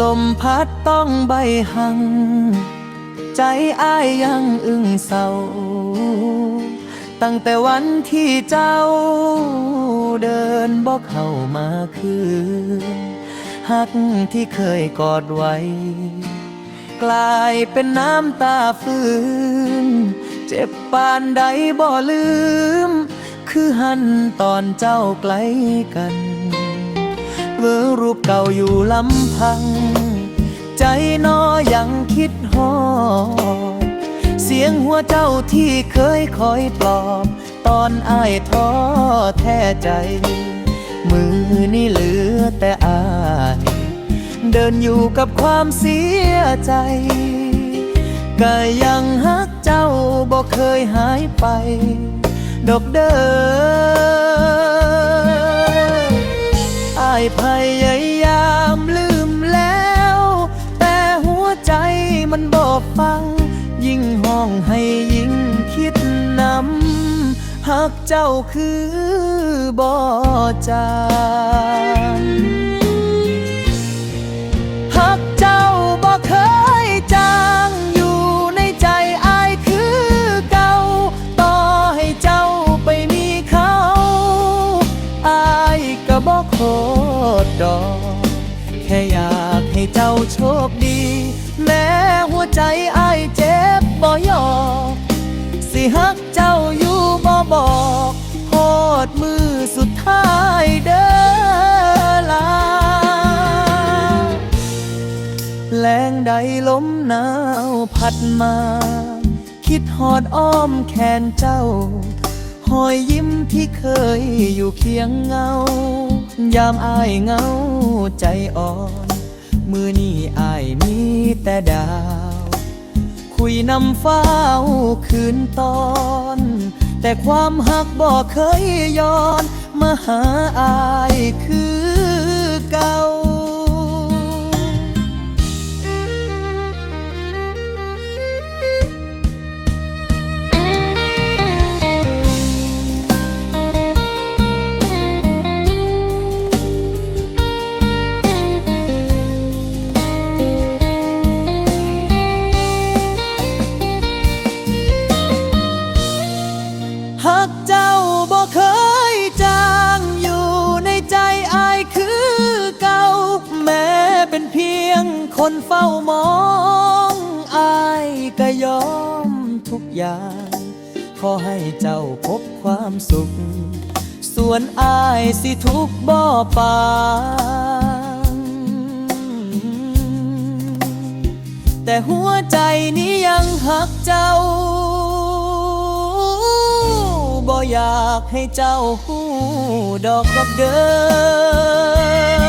ลมพัดต้องใบหัง ใจอ้ายยังอึ้งเศร้า ตั้งแต่วันที่เจ้า เดินบอกเข้ามาคืนหักที่เคยกอดไว้ กลายเป็นน้ำตาฟืน เจ็บปานใดบ่ลืม คือหันตอนเจ้าไกลกัน เวอรูปเก่าอยู่ลำพัง ใจนอยังคิดฮอดเสียงหัวเจ้าที่เคยคอยปลอบ ตอนอ้ายท้อแท้ใจ มือนี่เหลือแต่อายเดินอยู่กับความเสียใจก็ยังฮักเจ้าบ่เคยหายไป ดอกเด้อ พยายามลืมแล้ว แต่หัวใจมันบอกฟัง ยิ่งห้องให้ยิ่งคิดนำหักเจ้าคือบ่จาง เจ้าโชคดี แม้หัวใจอายเจ็บบ่ยอมสิหักเจ้าอยู่บ่บอกโคตรมือสุดท้ายเด้อลาแรงใดลมหนาวพัดมา คิดหอดอ้อมแขนเจ้าหอยยิ้มที่เคยอยู่เคียงเงา ยามอายเงาใจอ่อน มือนี้อายมีแต่ดาว คุยนำฟ้าคืนตอน แต่ความหักบอกเคยย้อน มาหาอายคือ หักเจ้าบ่เคยจางอยู่ในใจอายคือเก่า แม้เป็นเพียงคนเฝ้ามองอายก็ยอมทุกอย่าง ขอให้เจ้าพบความสุข ส่วนอายสิทุกบ่ปานแต่หัวใจนี้ยังหักเจ้า อยากให้เจ้าหูดอกดอกเด้อ